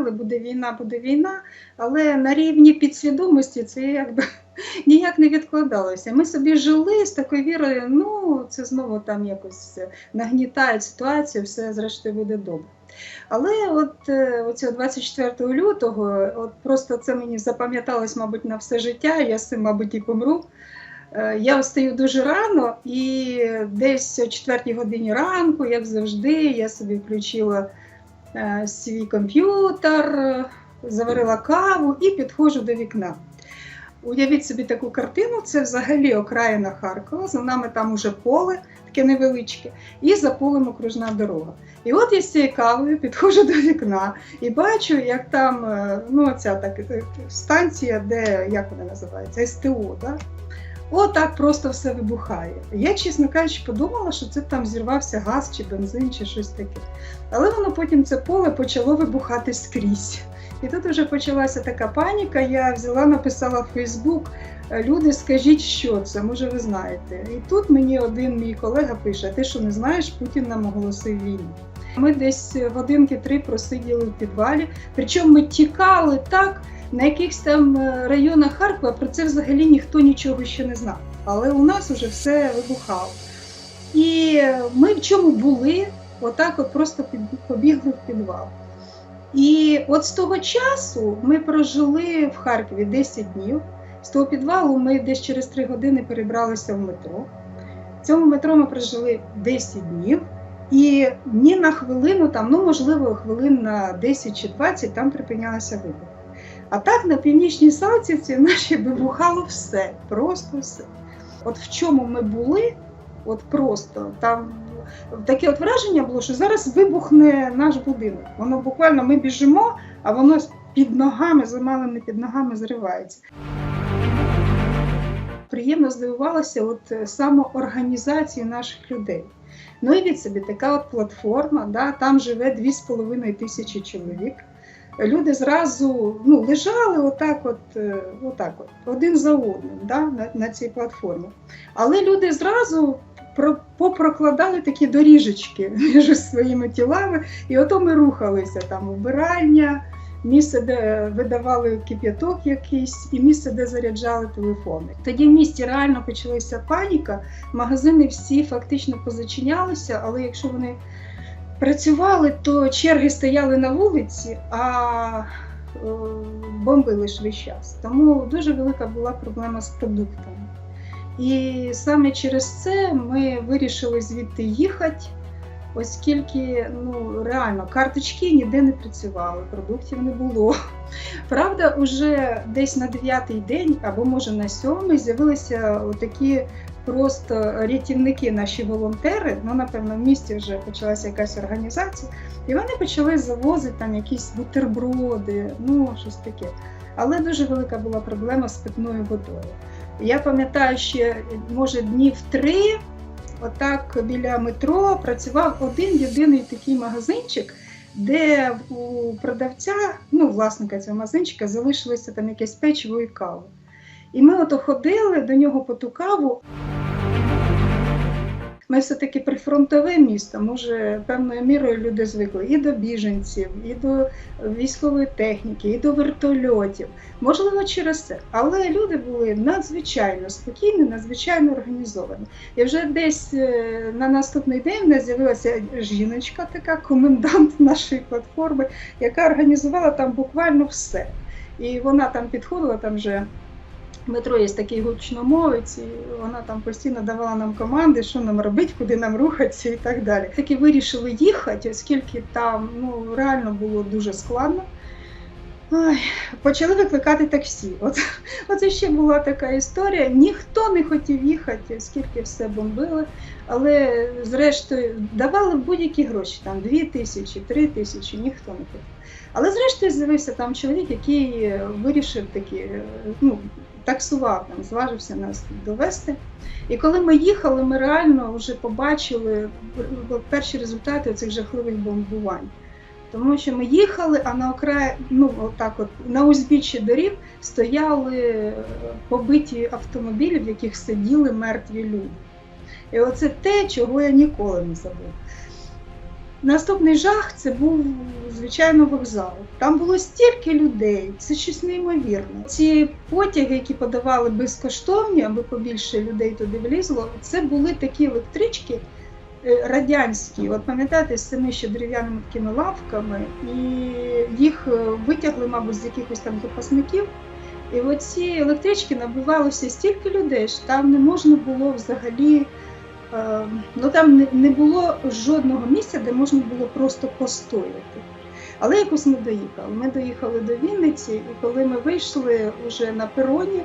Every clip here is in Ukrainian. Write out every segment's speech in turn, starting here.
говорили, буде війна, буде війна, але на рівні підсвідомості це якби ніяк не відкладалося. Ми собі жили з такою вірою, ну це знову там якось нагнітає ситуацію, все зрештою буде добре. Але от е, оцього 24 лютого, от просто це мені запам'яталось, мабуть, на все життя, я з цим, мабуть, і помру. Е, Я встаю дуже рано, і десь о 4 годині ранку, як завжди, я собі включила е, свій комп'ютер, е, заварила каву і підходжу до вікна. Уявіть собі таку картину, це взагалі окраїна Харкова, за нами там уже поле, таке невеличке, і за полем окружна дорога. І от я з цією кавою підходжу до вікна і бачу, як там е, ну, ця так, е, станція, де як вона називається, СТО. Да? Отак просто все вибухає. Я, чесно кажучи, подумала, що це там зірвався газ чи бензин, чи щось таке. Але воно потім це поле почало вибухати скрізь. І тут вже почалася така паніка. Я взяла, написала в Фейсбук. Люди, скажіть, що це, може, ви знаєте. І тут мені один мій колега пише: ти що не знаєш, Путін нам оголосив війну. Ми десь годинки три просиділи в підвалі, причому ми тікали так, на якихось там е, районах Харкова про це взагалі ніхто нічого ще не знав. Але у нас вже все вибухало. І ми в чому були, отак от просто побігли в підвал. І от з того часу ми прожили в Харкові 10 днів. З того підвалу ми десь через 3 години перебралися в метро. В цьому метро ми прожили 10 днів. І ні на хвилину, там, ну можливо, хвилин на 10 чи 20 там припинялося вибух. А так на північній Салтівці наші вибухало все, просто все. От в чому ми були, от просто там таке от враження було, що зараз вибухне наш будинок. Воно буквально ми біжимо, а воно під ногами, замалими під ногами зривається. Приємно здивувалася от е, самоорганізації наших людей. Ну і від собі така от платформа, да, там живе 2,5 тисячі чоловік. Люди зразу ну, лежали отак, от, е, отак от, один за одним да, на, на цій платформі. Але люди зразу про, попрокладали такі доріжечки між своїми тілами, і ото ми рухалися там вбирання, місце, де видавали кип'яток якийсь, і місце, де заряджали телефони. Тоді в місті реально почалася паніка. Магазини всі фактично позачинялися, але якщо вони працювали, то черги стояли на вулиці, а бомби бомбили ж весь час. Тому дуже велика була проблема з продуктами. І саме через це ми вирішили звідти їхати, оскільки ну, реально карточки ніде не працювали, продуктів не було. Правда, вже десь на дев'ятий день або може на сьомий з'явилися такі просто рятівники, наші волонтери. Ну, напевно, в місті вже почалася якась організація, і вони почали завозити там якісь бутерброди, ну щось таке. Але дуже велика була проблема з питною водою. Я пам'ятаю, ще може днів три, отак біля метро працював один єдиний такий магазинчик, де у продавця, ну, власника цього магазинчика, залишилося там якесь печиво і кава. І ми ото ходили до нього по ту каву. Ми все-таки прифронтове місто, може, певною мірою люди звикли і до біженців, і до військової техніки, і до вертольотів. Можливо, через це. Але люди були надзвичайно спокійні, надзвичайно організовані. І вже десь е, на наступний день в нас з'явилася жіночка, така комендант нашої платформи, яка організувала там буквально все. І вона там підходила, там вже в метро є такий гучномовець, і вона там постійно давала нам команди, що нам робити, куди нам рухатися і так далі. Таки вирішили їхати, оскільки там ну, реально було дуже складно. Ой, почали викликати таксі. От, Оце ще була така історія. Ніхто не хотів їхати, оскільки все бомбили. Але зрештою давали будь-які гроші, там 2 тисячі, 3 тисячі, ніхто не хотів. Але зрештою з'явився там чоловік, який вирішив такі, ну, таксував там, зважився нас довести. І коли ми їхали, ми реально вже побачили перші результати цих жахливих бомбувань. Тому що ми їхали, а на окраї, ну отак, от на узбіччі доріг стояли побиті автомобілі, в яких сиділи мертві люди. І оце те, чого я ніколи не забув. Наступний жах це був звичайно вокзал. Там було стільки людей, це щось неймовірне. Ці потяги, які подавали безкоштовні, аби побільше людей туди влізло, це були такі електрички е, радянські. От пам'ятаєте, з цими ще дерев'яними такими лавками, і їх е, витягли, мабуть, з якихось там запасників. І оці електрички набивалося стільки людей, що там не можна було взагалі. Е, Ну там не було жодного місця, де можна було просто постояти. Але якось ми доїхали. Ми доїхали до Вінниці, і коли ми вийшли вже на пероні,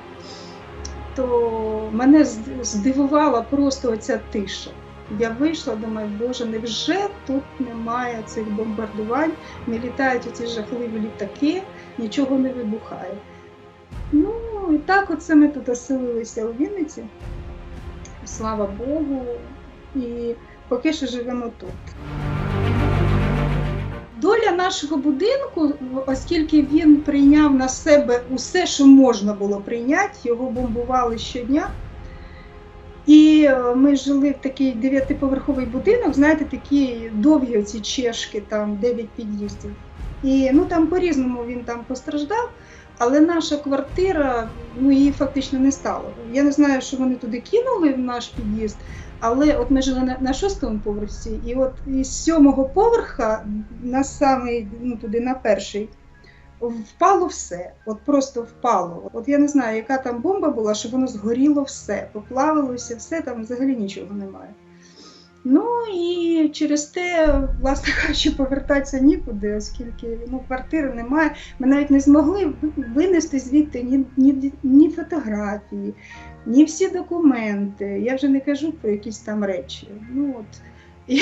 то мене здивувала просто оця тиша. Я вийшла, думаю, боже, невже тут немає цих бомбардувань, не літають оці жахливі літаки, нічого не вибухає. Ну, і так оце ми тут оселилися у Вінниці. Слава Богу. І поки що живемо тут. Доля нашого будинку, оскільки він прийняв на себе усе, що можна було прийняти, його бомбували щодня. І е, ми жили в такий дев'ятиповерховий будинок, знаєте, такі довгі оці чешки, там 9 під'їздів. І ну там по-різному він там постраждав, але наша квартира, ну її фактично не стало. Я не знаю, що вони туди кинули в наш під'їзд, але от ми жили на, на шостому поверсі, і от із сьомого поверха на самий, ну туди на перший, впало все. От просто впало. От я не знаю, яка там бомба була, що воно згоріло все, поплавилося, все там взагалі нічого немає. Ну і через те, власне кажучи, повертатися нікуди, оскільки ну, квартири немає. Ми навіть не змогли винести звідти ні, ні, ні фотографії, ні всі документи. Я вже не кажу про якісь там речі. Ну, от. І,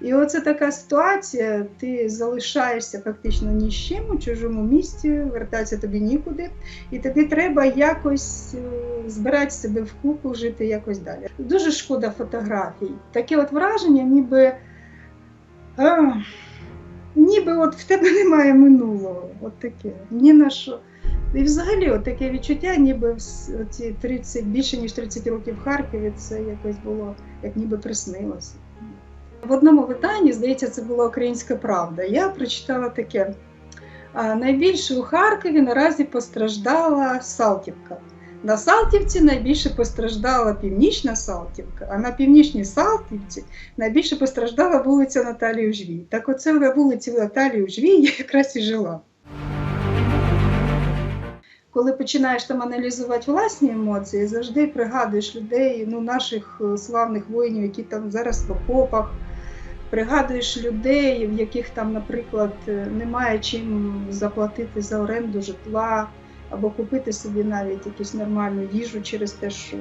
і оце така ситуація, ти залишаєшся фактично ні з чим у чужому місті, вертатися тобі нікуди, і тобі треба якось е, збирати себе в купу, жити якось далі. Дуже шкода фотографій. Таке от враження, ніби, а, ніби от в тебе немає минулого. От таке. Ні на що. І взагалі от таке відчуття, ніби ці 30, більше ніж 30 років в Харкові це якось було, як ніби приснилося. В одному виданні, здається, це була Українська Правда. Я прочитала таке: найбільше у Харкові наразі постраждала Салтівка. На Салтівці найбільше постраждала Північна Салтівка, а на північній Салтівці найбільше постраждала вулиця Наталії Ужвій. Так оце на вулиці Наталії Ужвій я якраз і жила. Коли починаєш там аналізувати власні емоції, завжди пригадуєш людей, ну, наших е, славних воїнів, які там зараз в окопах, пригадуєш людей, в яких там, наприклад, е, немає чим заплатити за оренду житла, або купити собі навіть якусь нормальну їжу через те, що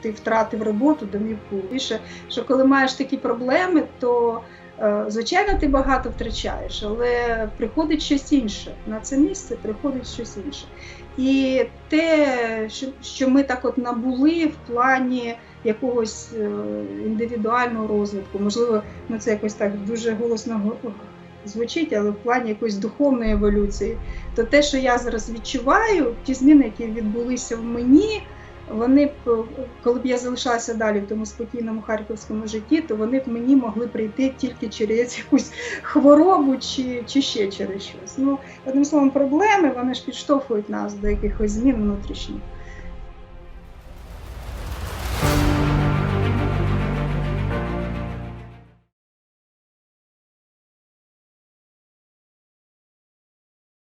ти втратив роботу, домівку. Більше, що коли маєш такі проблеми, то е, звичайно ти багато втрачаєш, але приходить щось інше. На це місце приходить щось інше. І те, що- що ми так от набули в плані якогось е, індивідуального розвитку, можливо, ну це якось так дуже голосно звучить, але в плані якоїсь духовної еволюції, то те, що я зараз відчуваю, ті зміни, які відбулися в мені, вони б, коли б я залишалася далі в тому спокійному харківському житті, то вони б мені могли прийти тільки через якусь хворобу чи, чи ще через щось. Ну, одним словом, проблеми вони ж підштовхують нас до якихось змін внутрішніх.